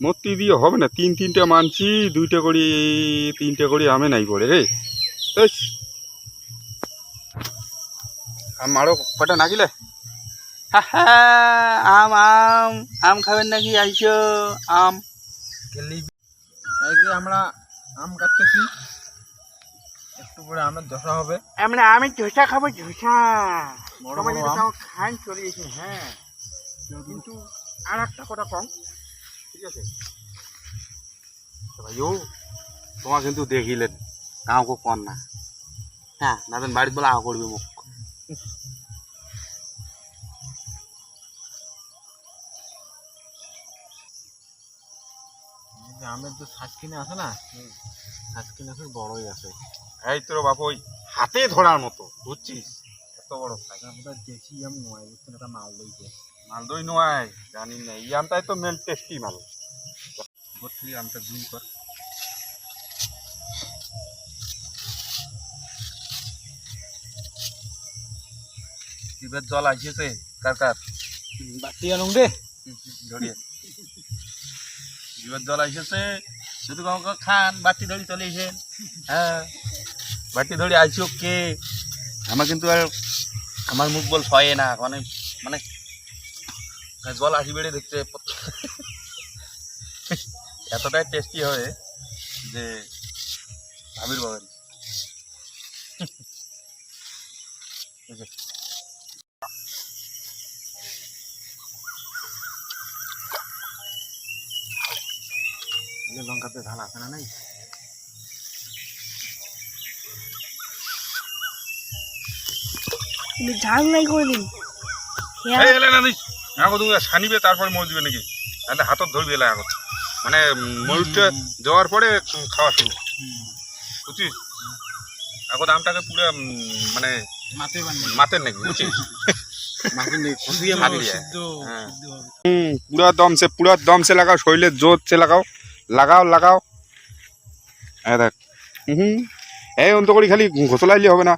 মূর্তি দিয়ে হবে না তিন তিনটা মানছি দুইটা করে তিনটা করে আমে নাই পড়ে রে। বেশ। আম মারো কটা নাগিলে? আম আম আম খাবেন নাকি? আইসো আম। আমরা আম কাটতেছি একটু পরে আমের দশা হবে। আমরা আমি ধোসা খাব ধোসা। খান চলে গেছে হ্যাঁ। কিন্তু আর একটা কথা কম। ঠিক আছে? ভাইও তোমার কিন্তু দেখিলেন কাউকে কন না। হ্যাঁ। না দেন বাড়িতে বলে আ করবে মুখ। আমের যে শ্বাস কিনে আছে না? শ্বাস কিনে খুব বড়ই আছে। এই তোর বাপ ওই হাতে ধরার মতো বুঝছিস? এত বড় সাইজ আমরা দেশি আম নয় বুঝছেন এটা মাল লইছে মালদই নয় জানি না এই আমটাই তো মেন টেস্টি মাল। করছি আমটা জুম কর। জিভের জল আসিয়েছে কার কার? বাতি আনুন রে ধরিয়ে। জিভের জল আসিয়েছে শুধু কাউকে খান বাটি ধরি চলে এসেন হ্যাঁ বাটি ধরে আইছো কে আমার কিন্তু আর আমার মুখ বল সয়ে না মানে মানে জল আসি বেড়ে দেখতে এতটাই টেস্টি হয় যে ভাবির বাবারি লঙ্কাতে ধান আছে না নাই? ঝাল নাই করে দিন খেয়া এই এলে না দিস আগো তুমি সানিবে তারপরে মর দিবে নাকি? তাহলে হাতত ধরবি এলে আগত। মানে মরুচটা যাওয়ার পরে খাওয়া শুরু। বুঝছিস? আগত আমটাকে পুরো মানে মাতের নাকি বুঝছিস? হ্যাঁ। পুরা দম সে পুরা দম সে লাগাও শরীরে জোর সে লাগাও লাগাও লাগাও। এই দেখ। হুম এই অন্ত করে খালি ঘোষলাইলে হবে না।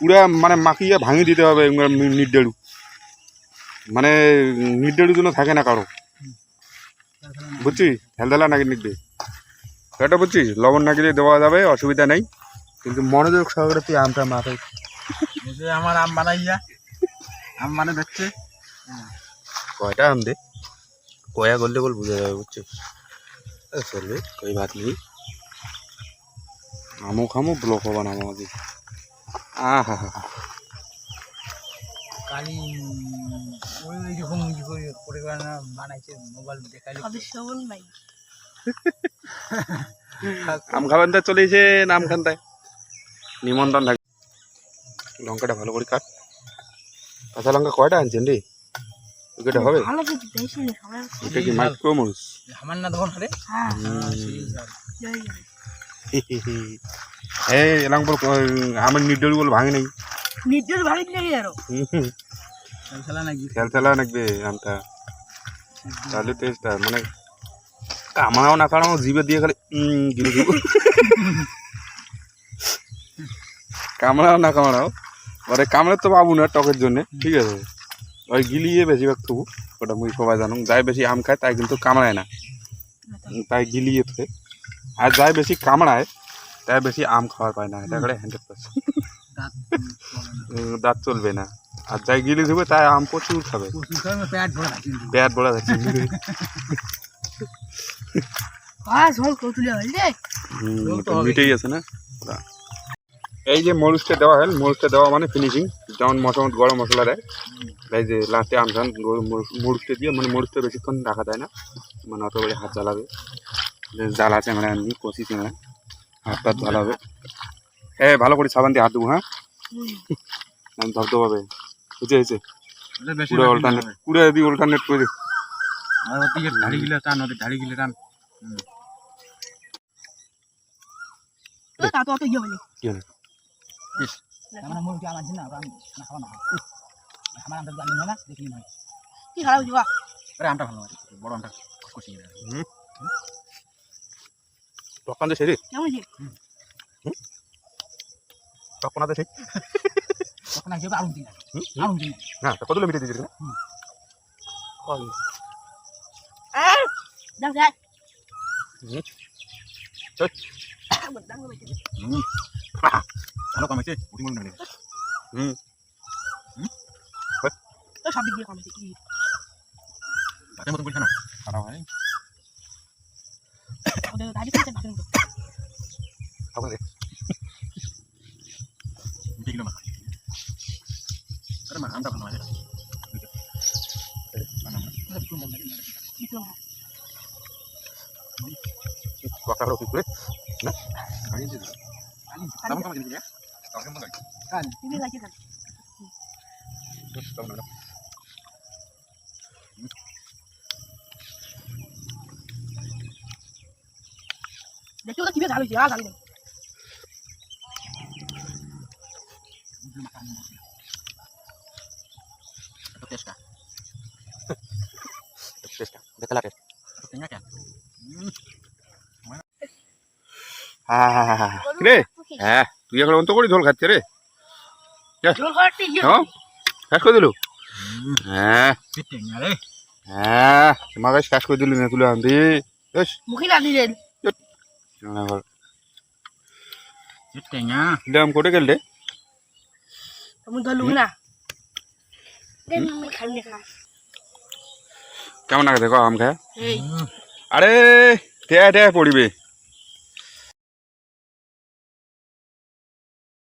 পুরা মানে মাখিয়ে ভাঙি দিতে হবে নির্দেড়ু মানে নির্দেড়ু জন্য থাকে না কারও। বুঝছিস হেলদালা নাকি নিবে এটা বুঝছিস লবণ না গেলে দেওয়া যাবে অসুবিধা নেই। কিন্তু মনোযোগ সহকারে তুই আমটা মাথায় আমার আম বানাইয়া আম মানে দেখছে কয়টা আম দে? কয়া করলে বল বুঝা যাবে বুঝছিস এ চলবে কই বাত নেই আমও খামো ব্লক হবা না আমাকে আহা হা হা। কালি ওই রকম ই করে না বানাইছে মোবাইল চলে এসে নিমন্ত্রণ থাকে লঙ্কাটা ভালো করে কাট। কাঁচা লঙ্কা কয়টা আনছেন রে? ওইটা হবে? এটা কি মাইক্রো আমার না হ্যাঁ। এই এলাম আমার নির্দল বল ভাঙে নাই। ভারত লেগে আরও। নাকবে আমটা তাহলে টেস্ট মানে কামড়াও না কামড়াও জিভে দিয়ে খালি গিলে দিব কামড়াও না কামড়াও ওরে কামড়ে তো পাবো না টকের জন্য ঠিক আছে? ওই গিলিয়ে বেশিরভাগ তবু ওটা মুই সবাই জানো যাই বেশি আম খায় তাই কিন্তু কামড়ায় না। তাই গিলিয়ে থাকে আর যাই বেশি কামড়ায় তাই বেশি আম খাওয়ার পায় না এটা করে হান্ড্রেড পার্সেন্ট দাঁত চলবে না। আর যাই গিলি দেবে তাই আম প্রচুর খাবে। পেট ভরা থাকে। মিটেই আছে না? এই যে মরিচটা দেওয়া হয় মরিচটা দেওয়া মানে ফিনিশিং যেমন মশলা গরম মশলা দেয় এই যে লাস্টে আমসান মরিচটা দিয়ে মানে মরিচটা বেশিক্ষণ রাখা যায় না। মানে অত করে হাত জ্বালাবে। জ্বালা চিংড়া এমনি কষি চিংড়া হাত টাত জ্বালাবে। হ্যাঁ ভালো করে সাবান দিয়ে হাত দেবো হ্যাঁ? আমি ধরতে হবে। বুঝে হয়েছে এটা বেশি পুরো অল্টারনেট পুরো যদি অল্টারনেট করে আর ওদিকে ধাড়ি গিলে টান ওদিকে ধাড়ি গিলে টান। তা ইয়ে হলে কি হলো? আমরা মুরগি আমার জন্য আমরা না খাওয়া না। আমার আমটা জানি না দেখি না। কি খারাপ হচ্ছে বা আরে আমটা ভালো আছে বড় আমটা কষি তখন তো সেরে কেমন যে তখন আছে সেই তখন আসবে আরুন দিন হুম? আরুন দিন হ্যাঁ তা কতগুলো মিটে দিয়েছিল হুম। যাক যাক ভালো কমেছে ওটি মনে নেই তো সব দিক দিয়ে কমেছে কি তাতে মতন পরীক্ষা না খারাপ হয় ওদের দাড়ি খেতে ভালো মতো খাব দে মিটে গেল না আরে মা আমটা ভালো লাগে বিক্রম কথা হলো ঠিক করে না গাড়ি দিয়ে দিল তেমন কাম জিনিস না তেমন কাম গাড়ি তুমি লাগে না তেমন না দেখি ওটা ঝাল নেই তো টেস্টা কেন রে হ্যাঁ তুই এখন অন্ত করি ঝোল খাচ্ছে রে হ্যাঁ শেষ করে দিল হ্যাঁ হ্যাঁ তোমাকে শেষ করে দিলি না তুলে আনতে দাম কোটে গেল রে তুমি ধরলু না কেমন লাগে দেখো আম খায়? আরে ঠেয়া ঠেয়া পড়িবে।